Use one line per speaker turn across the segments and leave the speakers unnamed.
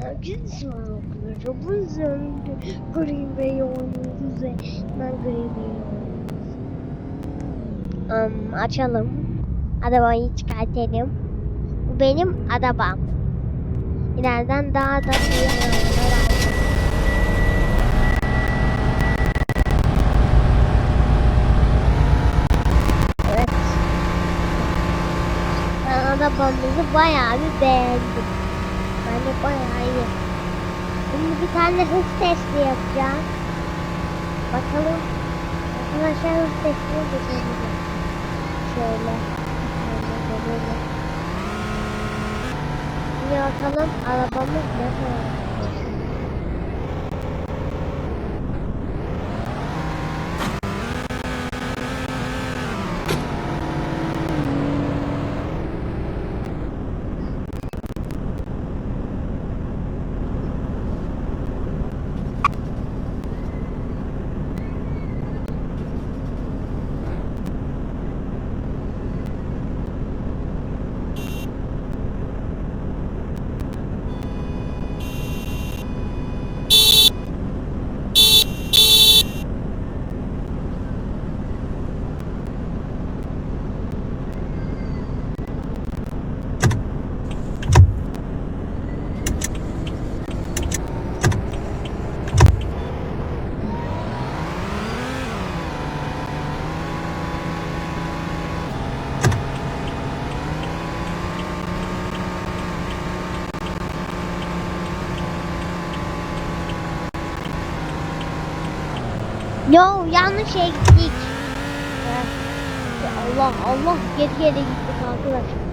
Herkes arkadaşlar. Bu yüzden Green Bay oynuyoruz ve ben Green Bay. Um, açalım. Arabayı çıkartalım. Bu benim arabam. İleriden daha da. Ben arabamızı bayağı bir beğendim. Bence bayağı iyi. Şimdi bir tane hız testi yapacağım. Bakalım. Arkadaşlar hız testini geçelim. Şöyle. Şöyle. Şimdi bakalım arabamız ne Yo yanlış yere gittik. Evet. Ya Allah Allah geri geri gittik arkadaşlar.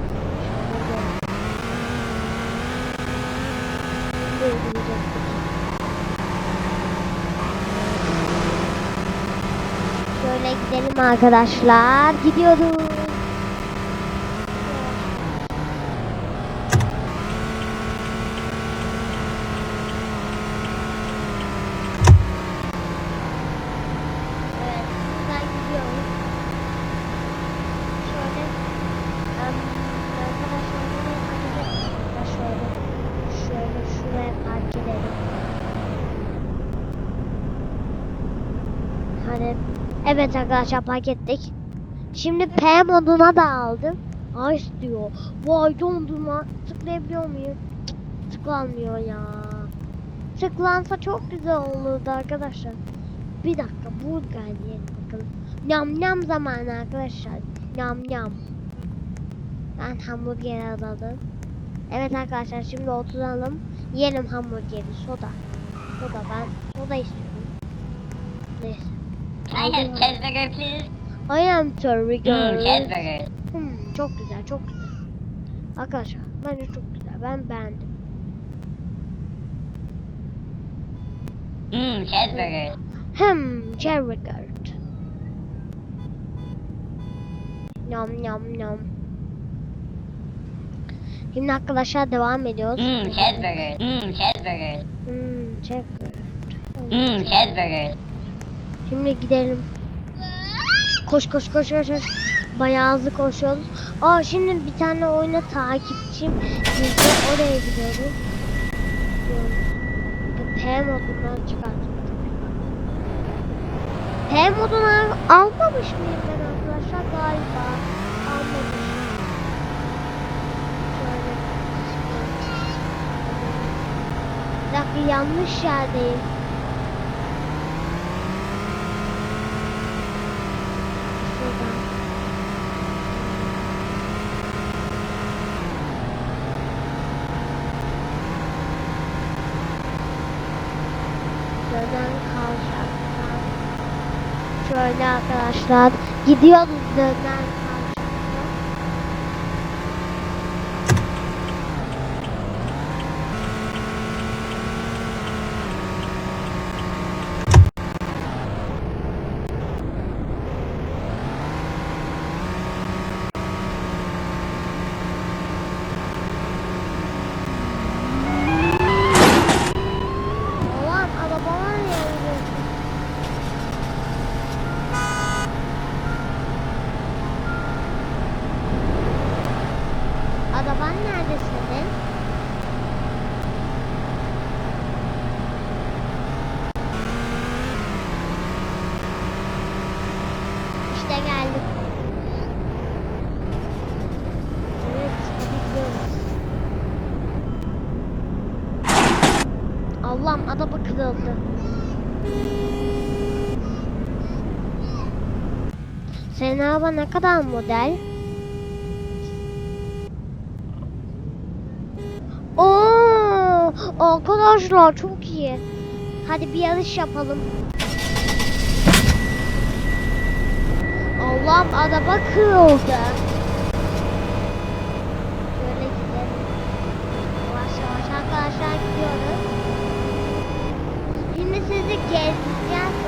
Şöyle gidelim arkadaşlar. Gidiyoruz. Evet, buradan gidiyoruz. Şöyle, em, arkadaşlar buraya park edelim. Ya Şöyle, şöyle şuraya park edelim. Hani, evet arkadaşlar park ettik. Şimdi P moduna da aldım. Ice diyor. Vay dondurma. Tıklayabiliyor muyum? Tıklanmıyor ya. Tıklansa çok güzel olurdu arkadaşlar. Bir dakika burger yiyelim bakalım. Nyam nyam zamanı arkadaşlar. Nyam nyam. Ben hamburger alalım. Evet arkadaşlar şimdi oturalım. Yiyelim hamburgeri. Soda. Soda ben soda istiyorum. Neyse.
I have cheeseburger, please?
I am sorry girl.
cheeseburger.
Hmm, çok güzel çok güzel. Arkadaşlar bence çok güzel. Ben beğendim.
Mmm, cheeseburger.
Hmm, curd. Yum yum yum. Şimdi arkadaşlar devam ediyoruz.
Mmm, cheeseburger. Mmm, cheeseburger.
Hmm, curd.
Mmm, cheeseburger.
Şimdi gidelim. Koş koş koş koş koş. Bayağı hızlı koşuyoruz. Aa şimdi bir tane oyuna takipçim girdi. Oraya gidiyoruz. P modundan çıkarttık. P modunu al- almamış mıyım ben arkadaşlar? Galiba almamışım. Şöyle. Bir dakika yanlış yerdeyim. Şuradan. Dönen kavşaktan. Şöyle arkadaşlar. Gidiyoruz dönen Senin araba ne kadar model? Oo, arkadaşlar çok iyi. Hadi bir yarış yapalım. Allah'ım araba kırıldı. Şöyle gidelim. Yavaş yavaş arkadaşlar gidiyoruz. Şimdi sizi gezeceğiz.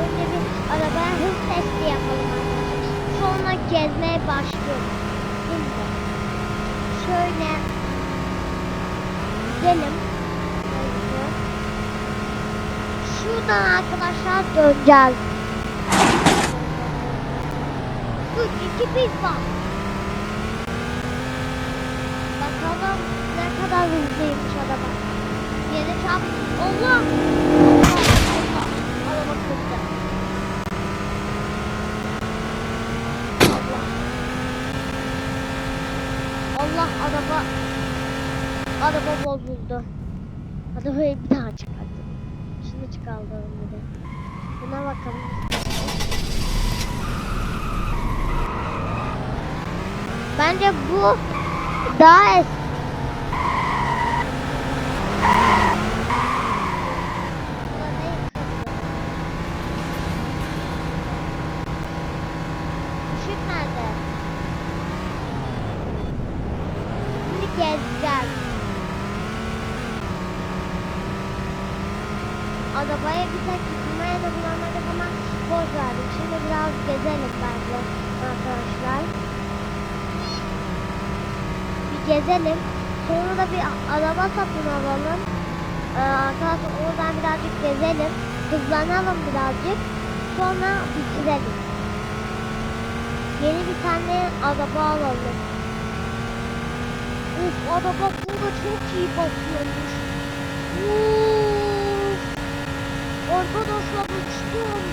Önce bir arabaya hız testi yapalım. Sonra gezmeye başlıyoruz. Şimdi şöyle gidelim. Şuradan arkadaşlar döneceğiz. Üç, iki, bir, bak. Bakalım ne kadar hızlıymış araba. Yeni. Allah! Allah! Allah! Araba kırdı. Allah! Allah araba araba bozuldu. Arabayı bir daha çıkarttım. Şimdi çıkardım bir de. Buna bakalım. Bence bu daha eski. Gezeceğiz. Arabaya bir tek boş verdik. Şimdi biraz gezelim bence arkadaşlar. Bir gezelim. Sonra da bir araba satın alalım. Ee, arkadaşlar oradan birazcık gezelim. Hızlanalım birazcık. Sonra bitirelim. Yeni bir tane araba alalım. Uf araba burada çok iyi bakıyormuş. Uf. Arkadaşlar uçtum.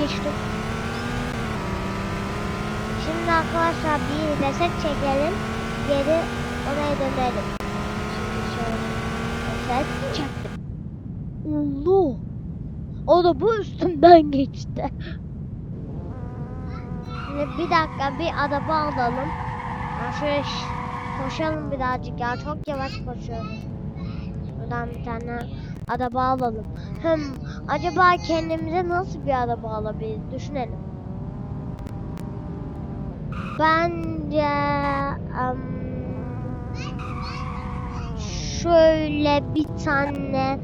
Geçtim. Şimdi arkadaşlar bir reset çekelim. Geri oraya dönelim. Reset çektim. Allah. O da bu üstümden geçti. Şimdi bir dakika bir araba alalım. Ya şöyle koşalım birazcık ya çok yavaş koşuyoruz. Buradan bir tane araba alalım. Hem acaba kendimize nasıl bir araba alabiliriz düşünelim. Bence em, şöyle bir tane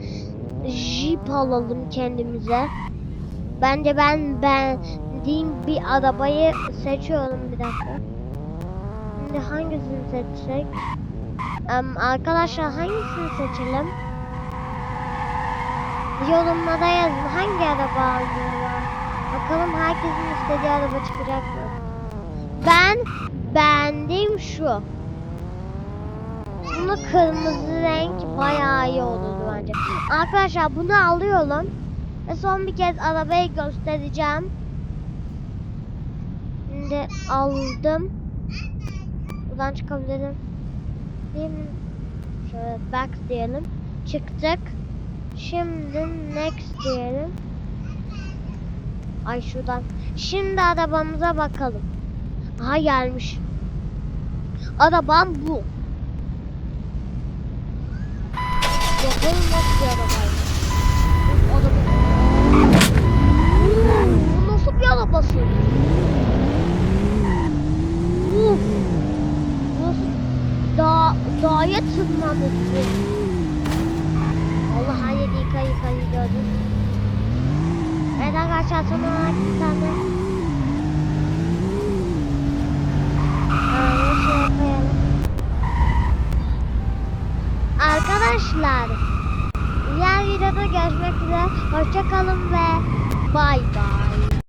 Jeep alalım kendimize. Bence ben ben diyeyim bir arabayı seçiyorum bir dakika. Şimdi hangisini seçsek? Em, arkadaşlar hangisini seçelim? Yorumlara yazın hangi araba alıyorlar. Bakalım herkesin istediği araba çıkacak mı? Ben beğendiğim şu. Bunu kırmızı renk bayağı iyi olurdu bence. Arkadaşlar bunu alıyorum. Ve son bir kez arabayı göstereceğim. Şimdi aldım. Buradan çıkabilirim. Değil mi? Şöyle back diyelim. Çıktık. Şimdi next diyelim. Ay şuradan. Şimdi arabamıza bakalım. Aha gelmiş. Arabam bu. Bakalım nasıl bir arabaymış. Araba. Bu nasıl bir arabası? Uf. Dağ, dağa. Arkadaşlar son olarak bir. Arkadaşlar diğer videoda görüşmek üzere. Hoşçakalın ve bay bay.